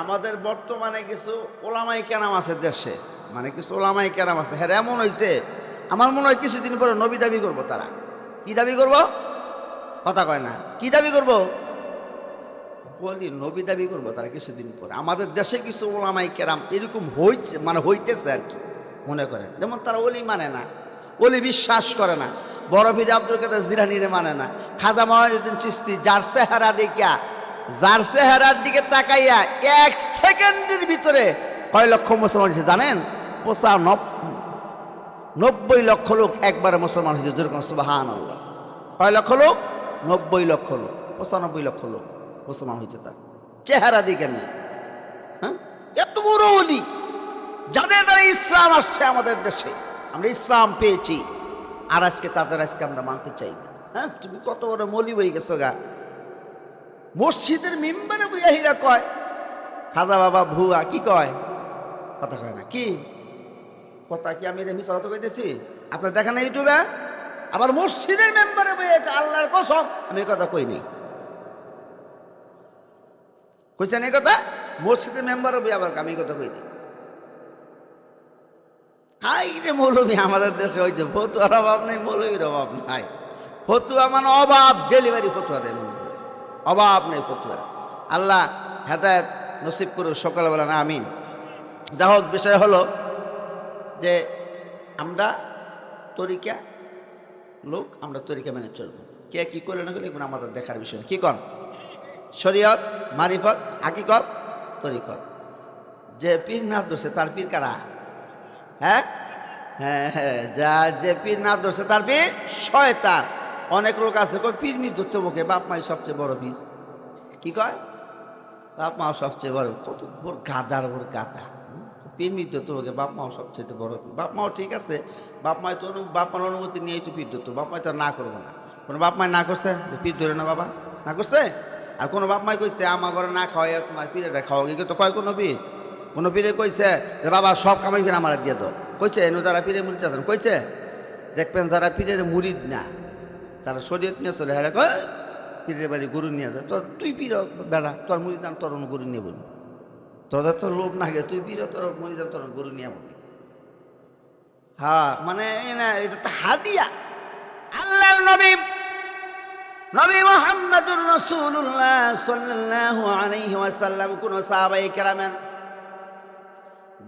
আমাদের বর্তমানে কিছু ওলামাই কেরাম আছে দেশে মানে কিছু ওলামাই কেরাম আছে। হ্যাঁ এমন হয়েছে আমার মনে হয় কিছুদিন পরে নবী দাবি করব তারা। কি দাবি করব? কথা কয় না। কি দাবি করব? বলি, নবী দাবি করব তারা কিছুদিন পরে। আমাদের দেশে কিছু ওলামাই কেরাম এরকম হইছে মানে হইতেছে আর কি, মনে করেন। যেমন তারা ওলি মানে না, ওলি বিশ্বাস করে না। বড় ভিড় আব্দুল কাদের জিরানিরে মানে না। খাজা মহিনুদ্দিন চিস্তি, যার চেহারা দেখিয়া যার চেহারার দিকে তাকাইয়া এক সেকেন্ডের ভিতরে কয় লক্ষ মুসলমান হয়েছে জানেন? পোষা নব্বই লক্ষ লোক একবারে মুসলমান হয়েছে যেরকম সুবাহান আল্লাহ কয় লক্ষ লোক? নব্বই লক্ষ লোক, পঁচানব্বই লক্ষ লোক মুসলমান হয়েছে তার। চেহারা দিকে নিয়ে হ্যাঁ? এত বড় অলি, যাদের দ্বারা ইসলাম আসছে আমাদের দেশে, আমরা ইসলাম পেয়েছি। আর আজকে তাদের আজকে আমরা মানতে চাই না। হ্যাঁ? তুমি কত বড় মলি হয়ে গেছো গা। মসজিদের মেম্বারে বুঝাহিরা কয়, খাজা বাবা, ভুয়া, কি কয়? কথা কয় না। কি? কথা কি আমি মিশা কথা কইতেছি? আপনার দেখেন ইউটিউবে? আবার মসজিদের মেম্বারে বইয়ে আল্লাহর কসম, আমি কথা কইনি। কইছেন এই কথা? মসজিদের মেম্বারও বই আবার আমি কথা কই দিই হাই রে মৌলবী, আমাদের দেশে হয়েছে ফতুয়ার অভাব নেই, মৌলবীর অভাব নাই। ফতুয়া মানে অভাব, ডেলিভারি ফতুয়া দেয় অভাব নেই ফতুয়া আল্লাহ হেদায়ত নসিব করুক সকালবেলা না, আমিন। যা হোক, বিষয় হলো যে আমরা তরিকা লোক, আমরা তরিকা মেনে চলবো। কে কি করলে না করলে এগুলো আমাদের দেখার বিষয় কি কন? শরীয়ত, মারিফত, হাকিকত, তরিকত। যে পীর না ধরছে তার পীর কারা? হ্যাঁ? হ্যাঁ হ্যাঁ যা যে পীর না ধরছে তার পীর শয়তান। অনেক লোক আছে কই পীর মি ধরতে মুখে বাপ মাই সবচেয়ে বড় পীর। কি কয়? বাপ মাও সবচেয়ে বড় কত বড় গাদার বড় গাদা পীর মি ধরতে মুখে বাপ মাও সবচেয়ে বড় পীর। বাপ মাও ঠিক আছে, বাপ মায় তো বাপ মার অনুমতি নিয়েই তো পীর ধরতো। বাপ মায় তো না করব না। কোনো বাপ মায় না করছে? পীর ধরে না বাবা। না করছে? আর কোনো বাপ মাই কইছে আমার ঘরে না খাওয়াই তোমার পীরেটা খাওয়া গিয়ে তো কয় কোনো পীর? কোনো পীরে কইছে যে বাবা, সব কামাই কিনা আমার দিয়ে দাও। কইছে, এনে যারা পীরে মুরিদ আছেন, কইছে, দেখবেন যারা পীরের মুরিদ না তারা শরীয়ত নিয়ে চলে হ্যাঁ কয়, পীরের বাড়ি গরু নিয়ে যায় তোর, তুই পীর বেড়া, তোর মুরিদ আন তোর অন্য গরু নিয়ে বলি। তোদের তো লোভ না গে, তুই পীর তোর মুরিদ আন তোর গরু নিয়ে বলি। হ্যাঁ মানে এটা তো হাদিয়া। আল্লাহ নবী নবী মোহাম্মদুর রসুল্লাহ সাল্লাল্লাহু আলাইহি ওয়াসাল্লাম, কোন সাহাবাই কেরামেন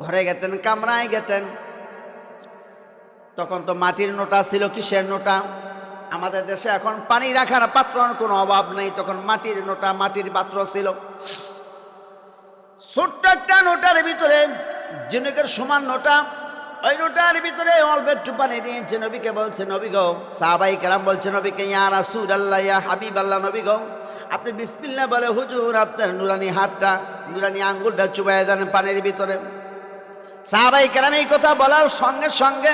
ঘরে গেতেন, কামরায় গেতেন। তখন তো মাটির নোটা ছিল, কিসের নোটা? আমাদের দেশে এখন পানি রাখার পাত্র কোনো অভাব নেই। তখন মাটির নোটা মাটির পাত্র ছিল। ছোট্ট একটা নোটার ভিতরে জিনুকের সমান নোটা, ওই নোটার ভিতরে অল্প একটু পানি দিয়েছে নবীকে বলছে, নবী গো, সাহাবাই কালাম বলছে নবীকে, ইয়া রাসুল আল্লাহ ইয়া হাবিব আল্লাহ নবী গো, আপনি বিসমিল্লা বলে, হুজুর, আপনার নুরানি হাতটা, নুরানি আঙ্গুলটা চুবাই দেন পানির ভিতরে। সাহাবাই কেরাম এই কথা বলার সঙ্গে সঙ্গে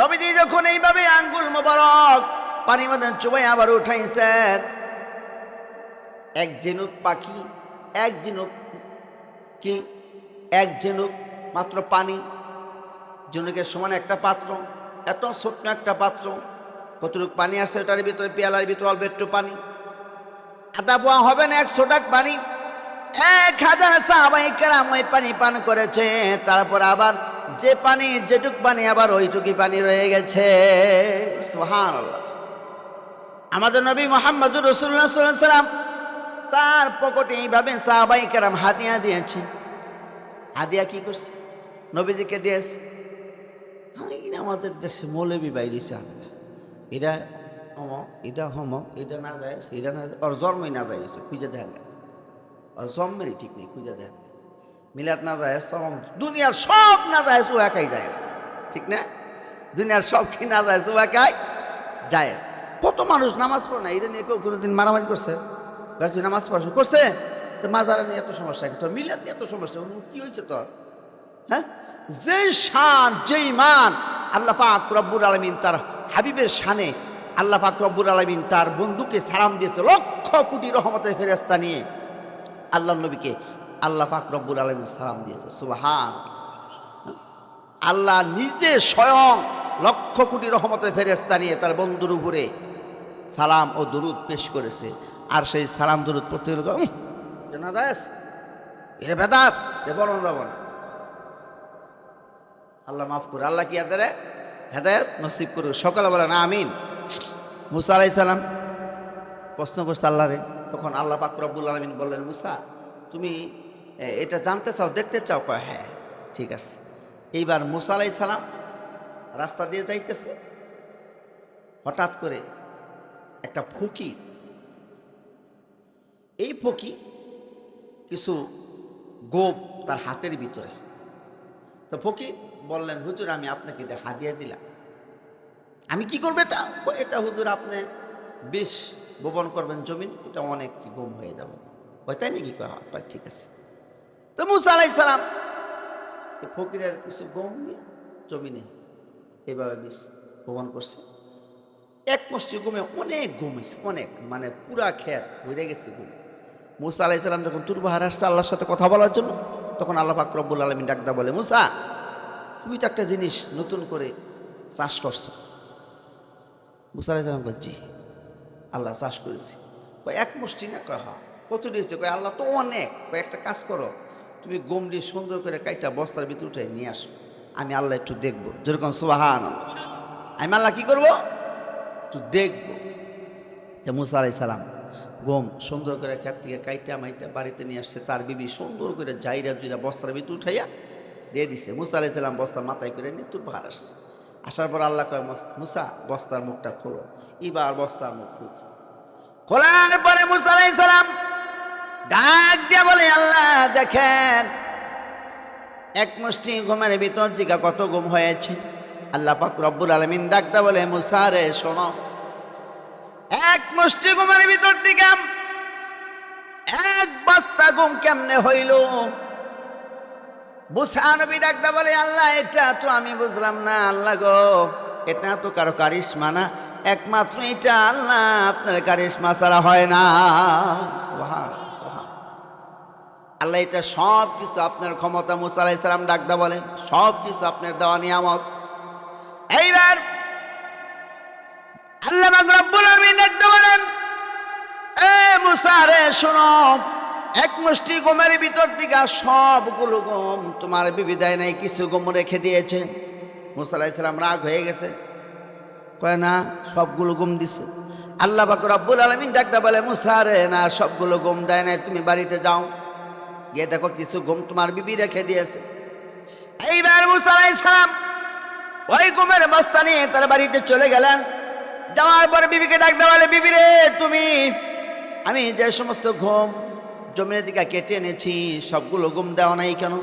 নবীজি যখন এইভাবে আঙ্গুল মোবারক পানির মধ্যে চুবাই আবার উঠাইছেন, এক ঝিনুক পাখি, এক ঝিনুক কি, এক ঝিনুক মাত্র পানি ঝিনুকের সমান একটা পাত্র, এত ছোট্ট একটা পাত্র, কতটুক পানি আসছে ওটার ভিতরে, পেয়ালার ভিতরে অল্প একটু পানি। আদা বোয়া হবে না, একশো টাক পানি। এক হাজার সাহাবাই কেরাম ওই পানি পান করেছে, তারপর আবার যে পানি, যেটুক পানি আবার ওইটুকি পানি রয়ে গেছে। সুহান আমাদের নবী মোহাম্মদুর রসুল্লাহ সাল্লাম তার পকেটে এইভাবে সাহাবাই কেরাম হাতিয়া দিয়েছে। হাদিয়া কি করছে? নবীজিকে দিয়েছে। আমাদের দেশে মৌলবী বাইরেছে আলাদা এটা হম এটা হম এটা না যায় এটা না ওর জন্মই না যায় খুঁজে দেখা যায় ওর জন্মেরই ঠিক নেই, খুঁজে দেখা যায় মিলাদ না যায় দুনিয়ার সব না যায় ও একাই যায়। ঠিক না? দুনিয়ার সব কি না যায় ও একাই যায়। কত মানুষ নামাজ পড়ে না? এটা নিয়ে কেউ কোনোদিন মারামারি করছে? বেশি নামাজ পড়া করছে? তো মাজারা নিয়ে এত সমস্যা তোর মিলাদ নিয়ে এত সমস্যা কি হয়েছে তোর? হ্যাঁ? যে শান, যেই মান, আল্লাহ পাক রব্বুর আলমিন তার হাবিবের শানে আল্লাহ পাক রব্বুর আলমিন তার বন্ধুকে সালাম দিয়েছে লক্ষ কোটি রহমতের ফেরেস্তা নিয়ে। আল্লাহ নবীকে আল্লাহ পাক রব্বুর আলমিন সালাম দিয়েছে, সুবাহান। আল্লাহ নিজে স্বয়ং লক্ষ কোটি রহমতের ফেরেস্তা নিয়ে তার বন্ধুর উপরে সালাম ও দরুদ পেশ করেছে। আর সেই সালাম দরুদ পড়তে গেলে না যায় এটা বেদাত। এ বরণ যাব না। আল্লাহ মাফ করে। আল্লাহ কি আদারে হেদায়ত নসিব করুক। সকালে বলে, না, আমিন। মুসা আলাই সালাম প্রশ্ন করছে আল্লাহরে তখন আল্লাহ পাক রব্বুল আলমিন বললেন, মুসা, তুমি এটা জানতে চাও, দেখতে চাও, কয় হ্যাঁ ঠিক আছে। এইবার মুসা আলাই সালাম রাস্তা দিয়ে যাইতেছে। হঠাৎ করে একটা ফকির এই ফকির কিছু গোপ তার হাতের ভিতরে। তো ফকি বললেন, হুজুর, আমি আপনাকে এটা হাদিয়া দিলাম। আমি কি করব এটা? এটা হুজুর, আপনি বিষ বপন করবেন জমিন, এটা অনেক গম হয়ে যাব। কয়, তাই নাকি? "হ্যাঁ।" ঠিক আছে। তো মুসা আলাই সালাম ফকিরের কিছু গম নিয়ে জমিনে এইভাবে বিষ ভ্রমণ করছে। এক মুষ্টি গমে অনেক গম হয়েছে অনেক মানে পুরা ক্ষেত হয়ে গেছে গম মুসা আলাই সালাম যখন তুরবাহার আসছে আল্লাহর সাথে কথা বলার জন্য, তখন আল্লাহ পাক রব্বুল আলমিন ডাকদা বলে, মুসা, তুমি তো একটা জিনিস নতুন করে চাষ করছ। মুসা আলাই সালাম জি, আল্লাহ চাষ করেছি। কয়, এক মুষ্টি না কয় হা কত দিয়েছে কয়, আল্লাহ তো অনেক। কয়, একটা কাজ করো। তুমি গম দিয়ে সুন্দর করে কাইটা বস্তার ভিতরে উঠে নিয়ে আসো। আমি আল্লাহ একটু দেখব। যেরকম সোহান আমি আল্লাহ কি করব? একটু দেখব। যে মুসা আলাই সালাম গম সুন্দর করে খেত থেকে কাইটা মাইটা বাড়িতে নিয়ে আসছে। তার বিবি সুন্দর করে জাইরা জুইরা বস্তার ভিতরে উঠাইয়া দিয়ে দিছে। মুসা আলাই সালাম বস্তার মাথায় করে নিয়ে তুর বাহার আসছে। আসার পর আল্লাহ কয়, মুসা বস্তার মুখটা খোলো। এবার বস্তার মুখ খুলছে। খোলার পরে মুসা আলাই সালাম ডাক দিয়া বলে, আল্লাহ, দেখেন, এক মুষ্টি ঘুমের ভিতর থেকে কত ঘুম হয়েছে। আল্লাহ পাক রব্বুল আলমিন ডাকতে বলে মুসারে শোনো, এক মুষ্টি ঘুমের ভিতর থেকে এক বস্তা ঘুম কেমনে হইল? মুসানবী ডাকতে বলে, আল্লাহ, এটা তো আমি বুঝলাম না, আল্লাহ গো, এটা তো কারও কারিশমা না একমাত্র এটা আল্লাহ, আপনার কারিশমা ছাড়া হয় না। আল্লাহ এটা সব কিছু আপনার ক্ষমতা মুসা আলাইহিস সালাম ডাকদা বলেন সব কিছু আপনার দেওয়া নিয়ামত। এইবার আল্লাহ রব্বুল আলামিন ডাকতে বলেন, এ মুসা রে, শোনো, এক মুষ্টি গমের ভিতর থেকে সবগুলো গম তোমার বিবি দেয় নাই, কিছু গম রেখে দিয়েছে। মুসা আলাইহিস সালাম রাগ হয়ে গেছে। কয় না, সবগুলো গুম দিছে। আল্লাহ পাক রব্বুল আলামিন ডাকতে বলে, মুসা রে, না, সবগুলো গম দেয় নাই, তুমি বাড়িতে যাও। গিয়ে দেখো কিছু গম তোমার বিবি রেখে দিয়েছে। এইবার মুসা আলাইহিস সালাম ওই গমের বস্তা নিয়ে তার বাড়িতে চলে গেলেন। যাওয়ার পর বিবিকে ডাক দেওয়ালে বিবি রে, তুমি, আমি যে সমস্ত ঘুম জমিনের দিকে কেটে এনেছি, সবগুলো ঘুম দেওয়া নাই কেন?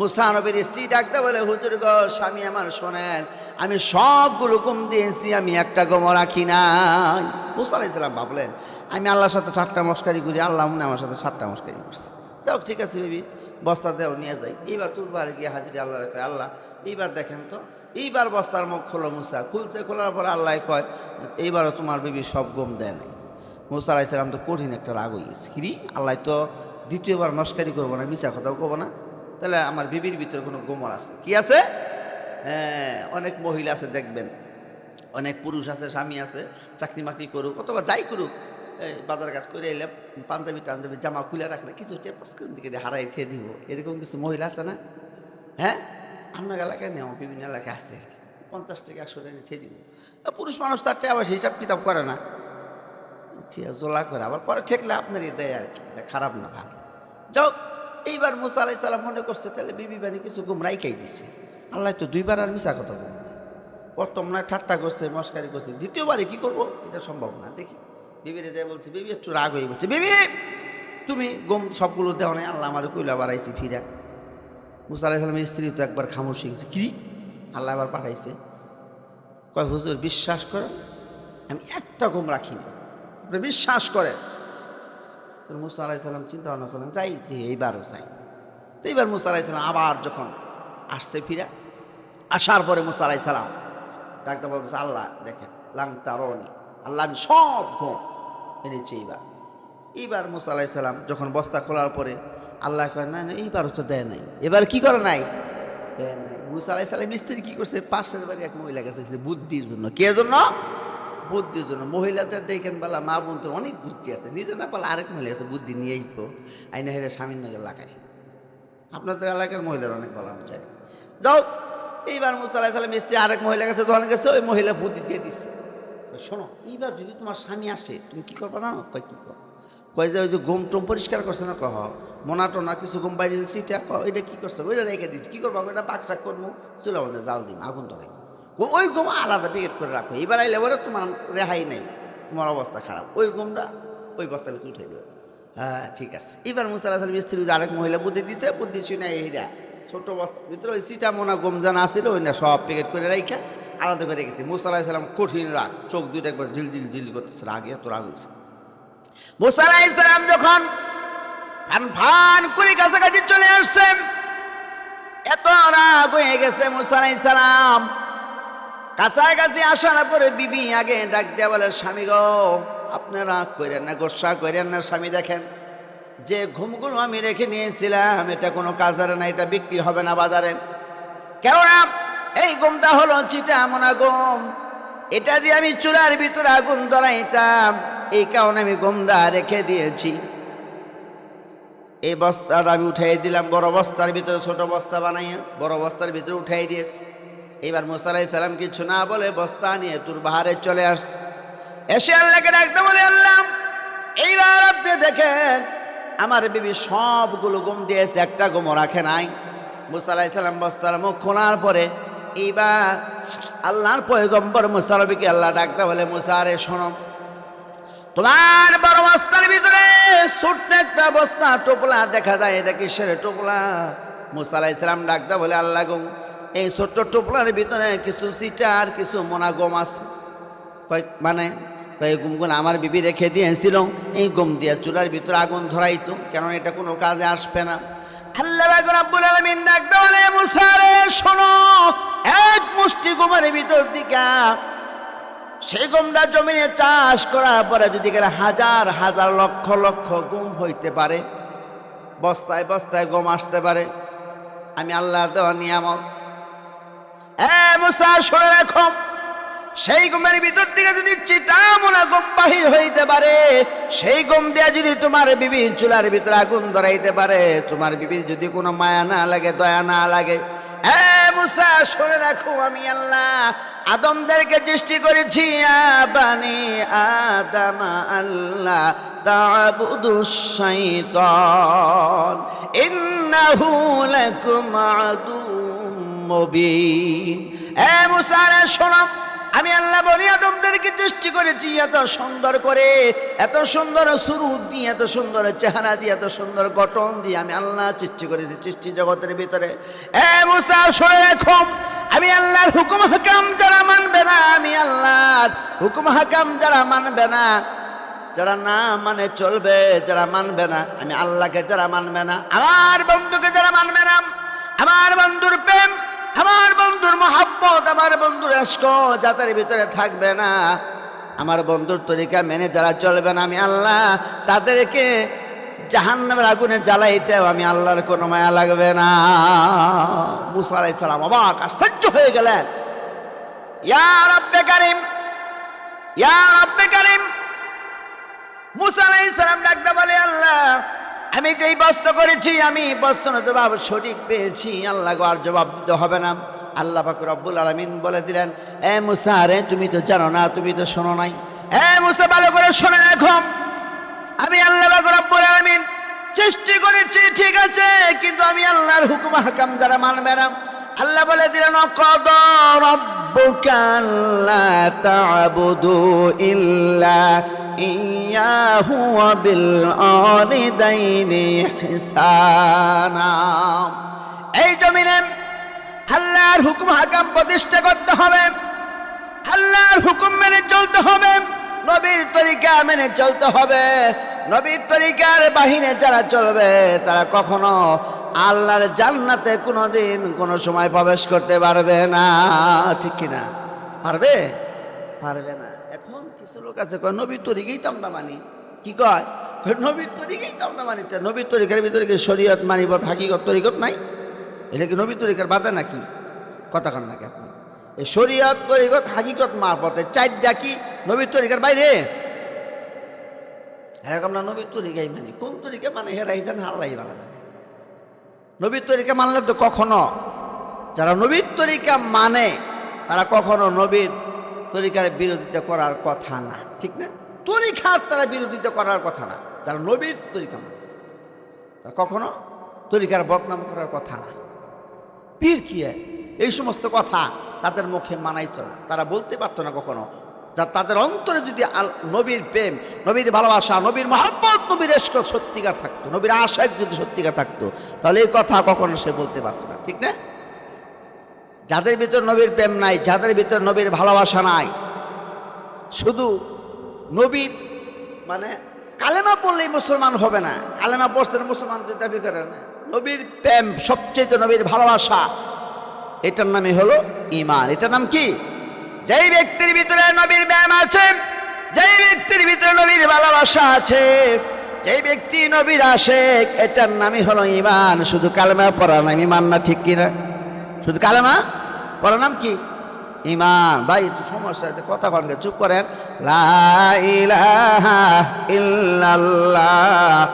মুসা নবীর স্ত্রী ডাকতে বলে, হুজুর গো, স্বামী আমার শোনেন, আমি সবগুলো গুম দিয়েছি, আমি একটা গম রাখি নাই। মুসা আলাইসালাম ভাবলেন, আমি আল্লাহর সাথে ঠাট্টা মস্কারি করি, আল্লাহ মনে আমার সাথে ঠাট্টা মস্কারি করছে। যাও, ঠিক আছে, বেবি, বস্তা দেও, নিয়ে যাই। এইবার তুলবার গিয়ে হাজির আল্লাহ কয়, আল্লাহ, এইবার দেখেন তো, এইবার বস্তার মুখ খোলো মুসা। খুলছে, খোলার পরে আল্লাহ কয়, এইবারও তোমার বেবি সব গম দেয় নাই। মুসা আলাইসালাম তো কঠিন একটা রাগ হয়ে গেছে। কিরি আল্লাহ তো দ্বিতীয়বার মস্কারি করব না মিশা কথাও করব না। তাহলে আমার বিবির ভিতরে কোনো গোমর আছে। কি আছে? হ্যাঁ অনেক মহিলা আছে, দেখবেন। অনেক পুরুষ আছে, স্বামী আছে, চাকরি মাকরি করুক, অথবা যাই করুক, এই বাজারঘাট করে এলে পাঞ্জাবি টাঞ্জাবি জামা খুলে রাখলে কিছু টেপাস দিকে হারাই খেয়ে দিব। এরকম কিছু মহিলা আছে না? হ্যাঁ? আপনার এলাকায় নেওয়া বিভিন্ন এলাকায় আছে আর কি। পঞ্চাশ টাকা, একশো টাকা ছেড়ে দিব। পুরুষ মানুষ তার আবার হিসাব কিতাব করে না। জোলা করে, আবার পরে ঠেকলে আপনারই দেয় আর কি খারাপ না, ভালো। যাও এইবার মুসা আলাই সালাম মনে করছে, তাহলে বিবি বাড়ি কিছু গুম রাইকাই দিছে। আল্লাহ তো দুইবার আর মিশা কথা বলবে। প্রথম না ঠাট্টা করছে, মস্কারি করছে। দ্বিতীয়বারে কি করব? এটা সম্ভব না। দেখি। বিবিরে দেয় বলছে, বিবি, একটু রাগ হয়ে বলছে, বিবি, তুমি গম সবগুলো দেওয়া নাই। আল্লাহ আমার কইলা বাড়াইছি, ফিরা। মুসা আলাই সালামের স্ত্রী তো একবার খামোশ গেছে, কি? আল্লাহ আবার পাঠাইছে। কয়, হুজুর, বিশ্বাস করেন? আমি একটা গম রাখিনি। বিশ্বাস করেন? তো মুসা আলাহি সাল্লাম চিন্তা ভাবনা করলেন, যাই এইবারও যাই। তো এইবার মুসা আলাহি সাল্লাম আবার যখন আসছে ফিরা, আসার পরে মুসা আলাহি সাল্লাম ডাক্তার বলছে, আল্লাহ দেখেন লাং তারনি, আল্লাহ আমি সব ঘুম এনেছি এইবার। এইবার মুসা আলাহি সাল্লাম যখন বস্তা খোলার পরে আল্লাহ কয়, না এইবারও তো দেয় নাই। এবার কি করে নাই? দেয় নাই। মুসা আলাহি সাল্লাম মিস্ত্রি কি করছে? পাশের বাড়ি এক মহিলা গেছে, বুদ্ধির জন্য। কে জন্য? বুদ্ধির জন্য। মহিলাদের দেখেন বলা মা বোন তো অনেক বুদ্ধি আছে। নিজে না পালা আরেক মহিলা আছে, বুদ্ধি নিয়েই পো আইনা হেরে স্বামীর নগর লাগায়। আপনাদের এলাকার মহিলার অনেক ভালো আমি চাই যাও, এইবার মুসা আলাহ সাল্লাম এসছে, আরেক মহিলা কাছে দোকান গেছে, ওই মহিলা বুদ্ধি দিয়ে দিচ্ছে শোনো, এইবার যদি তোমার স্বামী আসে, তুমি কি করবা জানো? কয়, কি কর কয় যে, ওই যে ঘুম টুম পরিষ্কার করছে না? কহ মোনা টোনা, কিছু ঘুম বাইরে সিটা ওইটা কি করছে? ওইটা রেখে দিচ্ছি কি করব? ওইটা পাক শাক করব। চুলা মধ্যে জাল দিম আগুন ধরে ওই ঘুম আলাদা প্যাকেট করে রাখো। এবার আইলে বলে তোমার রেহাই নেই, তোমার অবস্থা খারাপ। ওই ঘুমটা ওই বস্তা ভিতরে উঠে দেবে। হ্যাঁ ঠিক আছে। এবার মুসাল্লাহ সাল্লাম স্ত্রী আরেক মহিলা বুদ্ধি দিছে, বুদ্ধি শুনে এইরা ছোট বস্তার ভিতরে ওই সিটা মোনা গমজান আসছিল ওই না সব প্যাকেট করে রাইখা, আলাদা করে রেখেছে মুসাল্লাহ সাল্লাম কঠিন রাগ, চোখ দুটো একবার ঝিল ঝিল ঝিল করতেছে, রাগে এত রাগ হয়েছে মুসাল্লাহ যখন ফান করে কাছাকাছি চলে আসছেন এত রাগ হয়ে গেছে মুসাল্লাহ ইসলাম কাছাকাছি আসার পরে বিবি আগে ডাক দেয়া বলে, স্বামী গো, আপনি রাগ করেন না, গোসা করেন না, স্বামী দেখেন, যে ঘুমগুলো আমি রেখে নিয়েছিলাম, এটা কোনো কাজার না, এটা বিক্রি হবে না বাজারে। কেননা এই গমটা হলো চিটা মোনা গম এটা দিয়ে আমি চুলার ভিতরে আগুন ধরাইতাম, এই কারণে আমি গমটা রেখে দিয়েছি। এই বস্তাটা আমি উঠাই দিলাম, বড় বস্তার ভিতরে, ছোট বস্তা বানাইয়া বড় বস্তার ভিতরে উঠাই দিয়েছি। এবার মুসালাই সালাম কিছু না বলে বস্তা নিয়ে তোর বাহারে চলে আসছে। এসে আল্লাহকে ডাকতে বলে, আল্লাহ, এইবার আপনি দেখেন, আমার বিবি সবগুলো গম দিয়েছে, একটা গমও রাখে নাই। মুসালাই সালাম বস্তার মুখ খোলার পরে এইবার আল্লাহর পয়গম্বর মুসারবিকে আল্লাহ ডাকতে বলে মুসারে শোনো, তোমার বড় বস্তার ভিতরে ছোট্ট একটা বস্তা টোপলা দেখা যায়, এটা কি কিসের টোপলা? মুসা ইসলাম ডাকতে বলে, আল্লাহ গো এই ছোট্ট টোপলার ভিতরে কিছু সিটা আর কিছু মোনা গম আছে মানে কয় গুমগুন আমার বিবি রেখে দিয়েছিল এই গম দিয়ে চুলার ভিতরে আগুন ধরাইতো। কেন এটা কোনো কাজে আসবে না। এক ভিতর দিকা সেই চাষ করার পরে যদি হাজার হাজার, লক্ষ লক্ষ গম হইতে পারে, বস্তায় বস্তায় গম আসতে পারে। আমি আল্লাহর দেওয়া নিয়ামক এ মুসা শুনে রাখো। সেই গমের ভিতর থেকে যদি চিটামোনা গম বাহির হইতে পারে, সেই গম দিয়া যদি তোমার বিবি চুলার ভিতরে আগুন ধরাইতে পারে, তোমার বিবির যদি কোনো মায়া না লাগে, দয়া না লাগে। মুসা শুনে রাখো আমি আল্লাহ। আদমদেরকে সৃষ্টি করেছি আবানি আদামা, আল্লাহ। তাবুদু শাইতান। ইন্নাহু লাকুম আদুম এ মুসা রে শোনো আমি আল্লাহ বলি আদমদেরকে সৃষ্টি করেছি, এত সুন্দর করে, এত সুন্দর শুরু দিয়ে, এত সুন্দর চেহারা দিয়ে, এত সুন্দর গঠন দিয়ে আমি আল্লাহ সৃষ্টি করেছি সৃষ্টি জগতের ভিতরে। আমি আল্লাহর হুকুম হাকাম যারা মানবে না, আমি আল্লাহর হুকুম হাকাম যারা মানবে না, যারা না মানে চলবে, যারা মানবে না, আমি আল্লাহকে যারা মানবে না, আমার বন্ধুকে যারা মানবে না, আমার বন্ধুর প্রেম আমার বন্ধুর মহাব্বত, আমার বন্ধুর এস্ক যাদের ভিতরে থাকবে না। আমার বন্ধুর তরিকা মেনে যারা চলবে না, আমি আল্লাহ তাদেরকে জাহান্নামের আগুনে জ্বালাইতেও আমি আল্লাহর কোনো মায়া লাগবে না। মুসা আলাইহিস সালাম অবাক, আশ্চর্য হয়ে গেলেন। ইয়া রাব্বে কারিম, ইয়া রাব্বে কারিম। মুসা আলাইহিস সালাম ডাকতে বলে, আল্লাহ আমি যেই বস্ত করেছি, আমি বস্ত না, জবাব সঠিক পেয়েছি। আল্লাহ আর জবাব দিতে হবে না। আল্লাহ পাক রব্বুল আলামিন বলে দিলেন, এ মুসা রে, তুমি তো জানো না, তুমি তো শোনো নাই। এ মুসা, ভালো করে শোনে রাখো আমি আল্লাহ পাক রব্বুল আলামিন সৃষ্টি করেছি, ঠিক আছে, কিন্তু আমি আল্লাহর হুকুম হাকাম যারা মানবে না। আল্লাহ বলে দিলেন কদ রব্বুকা আল্লা তা'বুদু ইল্লা বিল আলিদাইনি ইহসানা এই জমিনে আল্লাহর হুকুম হাকাম প্রতিষ্ঠা করতে হবে। আল্লাহর হুকুম মেনে চলতে হবে। নবীর তরিকা মেনে চলতে হবে। নবীর তরিকার বাহিনে যারা চলবে, তারা কখনো আল্লাহর জান্নাতে কোনোদিন কোনো সময় প্রবেশ করতে পারবে না। ঠিক কিনা? পারবে? পারবে না। কিছু লোক আছে, কয়, নবীর তরিকেই তো আমরা মানি। কি কয়? নবীর তরিকেই তো আমরা মানি। নবীর তরিকার ভিতরে কি শরীয়ত মানিব হাকিগত তরিকত নাই? এটা কি নবীর তরিকার বাধা নাকি? কথা কন নাকি আপনি। এই শরীয়ত, তরিকত, হাকিকত মারফতে চারটা কি নবীর তরিকার বাইরে? এরকম না নবীর তরিকাই মানে। কোন তরিকা মানে হেরাই জান আল্লাহ ভালো জানে নবীর তরিকা মানলে তো কখনো, যারা নবীর তরিকা মানে তারা কখনো নবীর তরিকার বিরোধিতা করার কথা না, ঠিক না? তরিকার তারা বিরোধিতা করার কথা না, যারা নবীর তরিকা মানে। তারা কখনো তরিকার বদনাম করার কথা না। পীর কি? এই সমস্ত কথা তাদের মুখে মানাইতো না। তারা বলতে পারতো না কখনো যা তাদের অন্তরে যদি নবীর প্রেম, নবীর ভালোবাসা, নবীর মহাব্বত, নবীর এস্ক সত্যিকার থাকতো, নবীর আশাক যদি সত্যিকার থাকতো, তাহলে এই কথা কখনো সে বলতে পারতো না, ঠিক না? যাদের ভিতর নবীর প্রেম নাই, যাদের ভিতর নবীর ভালোবাসা নাই, শুধু নবীর মানে কালেমা পড়লেই মুসলমান হবে না। কালেমা পড়ছেন মুসলমান যদি দাবি করে না। নবীর প্রেম সবচেয়ে নবীর ভালোবাসা, এটার নামই হলো ইমান এটার নাম কি? যেই ব্যক্তির ভিতরে নবীর ব্যায়াম আছে, যেই ব্যক্তির ভিতরে নবীর ভালোবাসা আছে, যেই ব্যক্তি নবীর আসে এটার নামই হলো ইমান শুধু কালেমা পড়া নাম ইমান না ঠিক কিনা? শুধু কালেমা? পড়ার নাম কি? ইমান ভাই, একটু সমস্যা আছে কথা কনকে চুপ করেন। লা ইলাহা ইল্লাল্লাহ